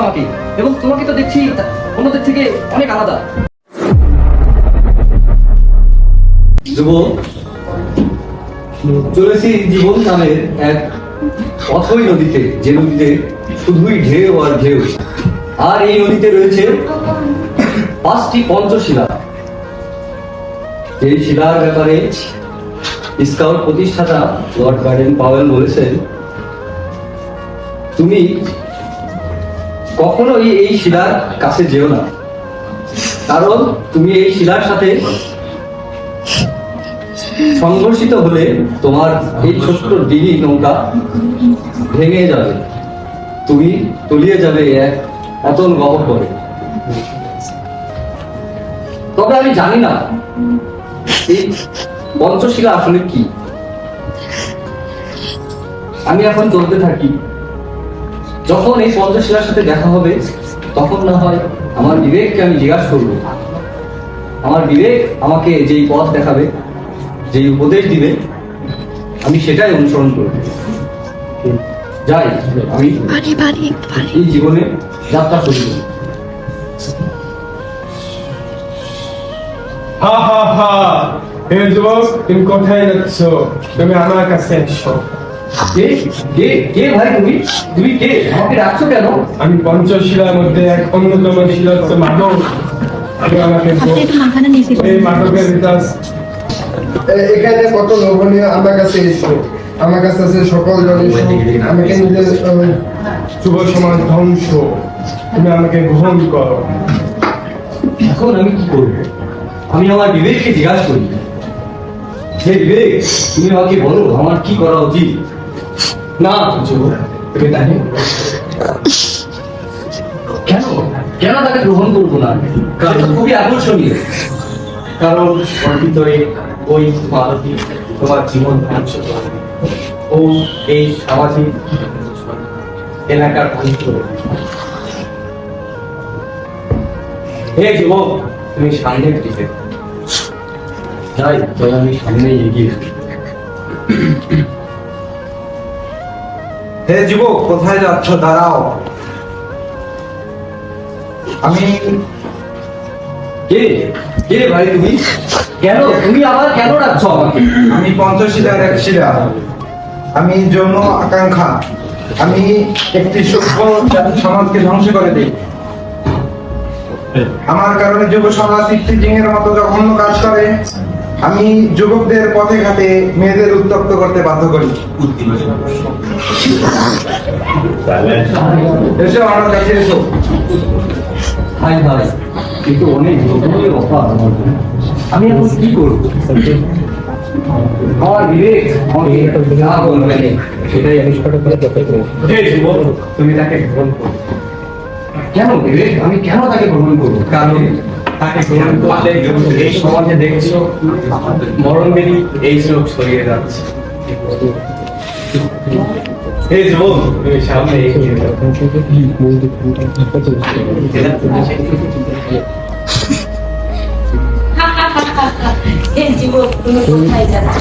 আমাকে এবং তোমাকে তো দেখছি অন্যদের থেকে অনেক আলাদা। চলেছি জীবন নামের এক অথই নদীতে, যে নদীতে শুধুই ঢেউ আর ঢেউ। আর এই নদীতে রয়েছে পাঁচটি পঞ্চশিলা। এই শিলার ব্যাপারে স্কাউট প্রতিষ্ঠাতা লর্ড গার্ডেন পাওয়েল বলেছেন, তুমি কখনোই এই শিলার কাছে যেও না। কারণ তুমি এই শিলার সাথে সংঘর্ষিত হলে তোমার এই ছোট্ট ডিঙি নৌকা ভেঙে যাবে। তুমি তলিয়ে যাবে এক অতল গহর করে তবে আমি জানি না, এই পঞ্চশিলা আসলে কি। আমি এখন চলতে থাকি যখন এই পঞ্চশিলার সাথে দেখা হবে তখন না হয় আমার বিবেককে আমি জিজ্ঞাসা করব। আমার বিবেক আমাকে যেই পথ দেখাবে যেই উপদেশ দিবে আমি সেটাই অনুসরণ করব। যাই আমি এই জীবনে যাত্রা শুরু করি। হা হা হা। হে যুবক তুমি কোথায় যাচ্ছ? তুমি আমার কাছে এসো। কে? কে? কে ভাই তুমি? তুমি কে? আমাকে ডাকছো কেন? আমি পঞ্চশিলার মধ্যে এক অন্যতম শিলা হচ্ছে মানব আমাকে আপনি একটু মাথাটা নিচে এই মানবের ইতিহাস এখানে কত লোভনীয় আমার কাছে এসো। আমার কাছে আছে সকল জিনিস আমাকে নিজের আহ, সমাজ ধ্বংস। তুমি আমাকে গ্রহণ করো। এখন আমি কি করব? আমি আমার বিবেককে জিজ্ঞাসা করি। হে বিবেক তুমি আমাকে বলো আমার কি করা উচিত? না কেন? কেন তাকে গ্রহণ করব না? কারণ খুবই আকর্ষণীয়। কারণ ওর ভিতরে ওই মানবী তোমার জীবন ধ্বংস ও এই সামাজিক এলাকার ধ্বংস হে যুবক, তুমি সামনের দিকে তবে আমি সামনে এগিয়ে হে যুবক কোথায় যাচ্ছ? দাঁড়াও। আমি কে? কে ভাই তুমি? কেন? তুমি আবার কেন ডাকছো আমাকে? আমি পঞ্চশিলার এক শিলা আমি যৌন আকাঙ্ক্ষা। আমি একটি সভ্য সমাজকে ধ্বংস করে দিই। আমার কারণে যুব সমাজ ইফতিজিংয়ের মতো জঘন্য কাজ করে। আমি যুবকদের পথে ঘাটে মেয়েদের উত্তপ্ত করতে বাধ্য করি। এসো আমার কাছে এসো। হাই ভাই কিন্তু অনেক অফার আমার আমি এখন কি করব? আমার বিবেক আমাকে যা বলবে। সেটাই আমি তুমি তাকে গ্রহণ করো। কেন বিবেক আমি কেন তাকে গ্রহণ করব? কারণ তাকে গ্রহণ করলে এই সমাজে দেখছ মরণবেদী এই চোখ ছড়িয়ে যাচ্ছে। হে যুবক তুমি সামনে এগিয়ে যাও। এই যুবক তুমি কোথায় যাচ্ছ?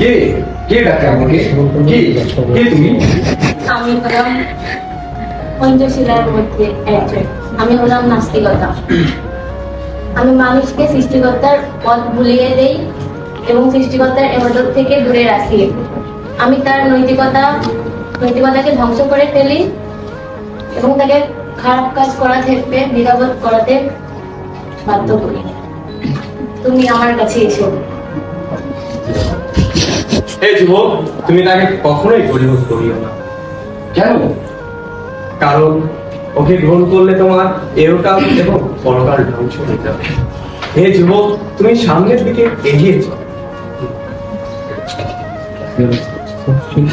কে? কে ডাকে আমাকে? কে? কে তুমি? আমি হলাম পঞ্চশীলার মধ্যে একজন। আমি হলাম নাস্তিকতা। আমি মানুষকে সৃষ্টিকর্তার পথ ভুলিয়ে দেই এবং সৃষ্টিকর্তার এবাদত থেকে দূরে রাখি। আমি তার নৈতিকতা, নৈতিকতাকে ধ্বংস করে ফেলি এবং তাকে খারাপ কাজ করা থেকে দ্বিধাবোধ করাতে বাধ্য করি। তুমি আমার কাছে এসো। হে যুবক, তুমি তাকে কখনোই পরিণত করিও না। কেন? কারণ ওকে গ্রহণ করলে তোমার এরকাল এবং পরকাল ধ্বংস হয়ে যাবে। হে যুবক তুমি সামনের দিকে এগিয়ে যাও।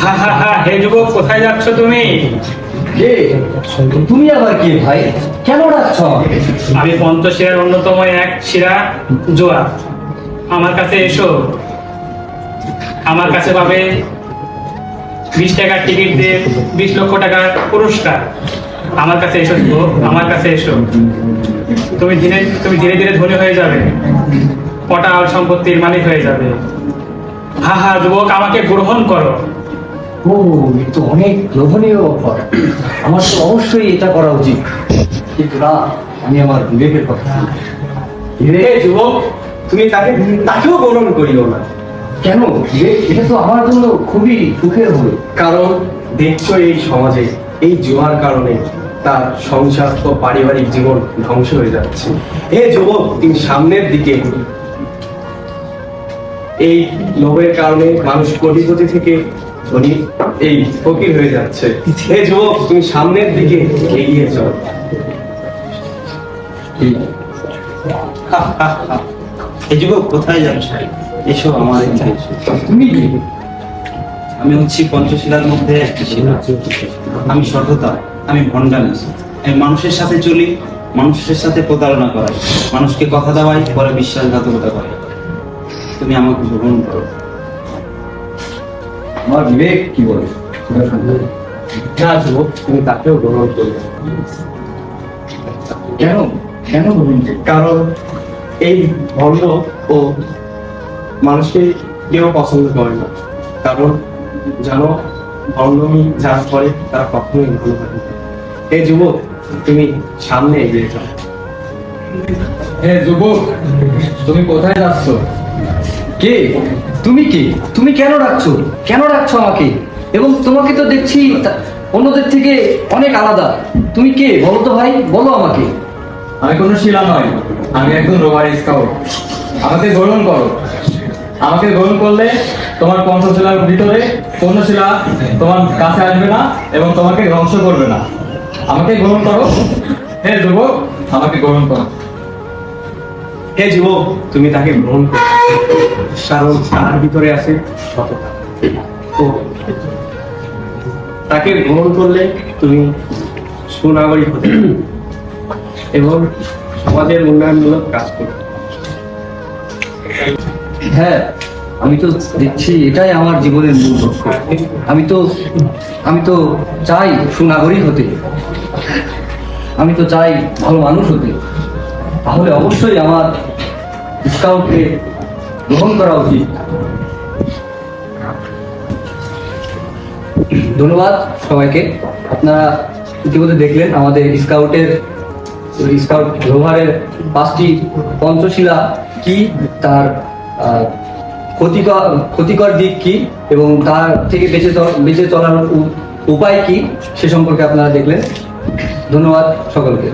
হা হা হা হে যুবক কোথায় যাচ্ছ তুমি? তুমি আবার কে ভাই? কেন ডাকছো? আমি পঞ্চশিরার অন্যতম এক শিরা জোয়া আমার কাছে এসো। আমার কাছে পাবে বিশ টাকার টিকিট দিয়ে বিশ লক্ষ টাকার পুরস্কার। আমার কাছে এসো যুবক আমার কাছে এসো। তুমি ধীরে তুমি ধীরে ধীরে ধনী হয়ে যাবে। পটাল সম্পত্তির মালিক হয়ে যাবে। হা হা যুবক আমাকে গ্রহণ করো। ও তো অনেক লোভনীয় অফার। আমার তো অবশ্যই এটা করা উচিত। কিন্তু না আমি আমার বিবেকের কথা যুবক তুমি তাকে তাকেও গ্রহণ করিও না। কেন? এটা তো আমার জন্য খুবই সুখের হবে কারণ দেখছ এই সমাজে এই জুয়ার কারণে তার সংসার ও পারিবারিক জীবন ধ্বংস হয়ে যাচ্ছে। হে যুবক তুমি সামনের দিকে এই লোভের কারণে মানুষ কোটিপতি থেকে ধনী এই ফকির হয়ে যাচ্ছে। হে যুবক তুমি সামনের দিকে এগিয়ে চলো। এই যুবক কোথায় যাচ্ছ এসো আমার তুমি আমি হচ্ছি পঞ্চশীলার মধ্যে একটি শিলা। আমি সততা আমি ভণ্ডামি। আমি মানুষের সাথে চলি, মানুষের সাথে প্রতারণা করাই। মানুষকে কথা দেওয়াই, পরে বিশ্বাসঘাতকতা করে তুমি আমাকে গ্রহণ করো। আমার বিবেক কি বলে? তুমি তাকেও গ্রহণ করবে। কেন? কেন তো? কারণ এই ভণ্ড ও মানুষকে কেউ পছন্দ করে না। কারণ জানো ভণ্ডমি যারা করে তারা কখনোই ভালো থাকে এই যুবক তুমি সামনে এগিয়ে যাও। হে যুবক তুমি কোথায় যাচ্ছ? কে? তুমি কে? তুমি কেন ডাকছো? কেন ডাকছো আমাকে? এবং তোমাকে তো দেখছি অন্যদের থেকে অনেক আলাদা। তুমি কে? বলো তো ভাই বলো আমাকে। আমি কোনো শিলা নয় আমি একজন রোভার স্কাউট। আমাকে গ্রহণ করো। আমাকে গ্রহণ করলে তোমার পঞ্চশিলার ভিতরে কোনো শিলা তোমার কাছে আসবে না এবং তোমাকে ধ্বংস করবে না। আমাকে গ্রহণ করো। হে যুবক, আমাকে গ্রহণ করো। হে যুবক, তুমি তাকে গ্রহণ করো। কারণ তার ভিতরে আছে সততা। তাকে গ্রহণ করলে তুমি সুনাগরিক হতে এবং সমাজের উন্নয়নমূলক কাজ করবে হ্যাঁ আমি তো দেখছি এটাই আমার জীবনের মূল লক্ষ্য। আমি তো আমি তো চাই সুনাগরিক হতে। আমি তো চাই ভালো মানুষ হতে। তাহলে অবশ্যই আমার স্কাউটকে গ্রহণ করা উচিত। ধন্যবাদ সবাইকে। আপনারা ইতিমধ্যে দেখলেন আমাদের স্কাউটের, স্কাউট রোভারের পাঁচটি পঞ্চশিলা কি, তার ক্ষতিকর ক্ষতিকর দিক কি এবং তার থেকে বেঁচে বেঁচে চলার উপায় কি সে সম্পর্কে আপনারা দেখলেন। ধন্যবাদ সকলকে।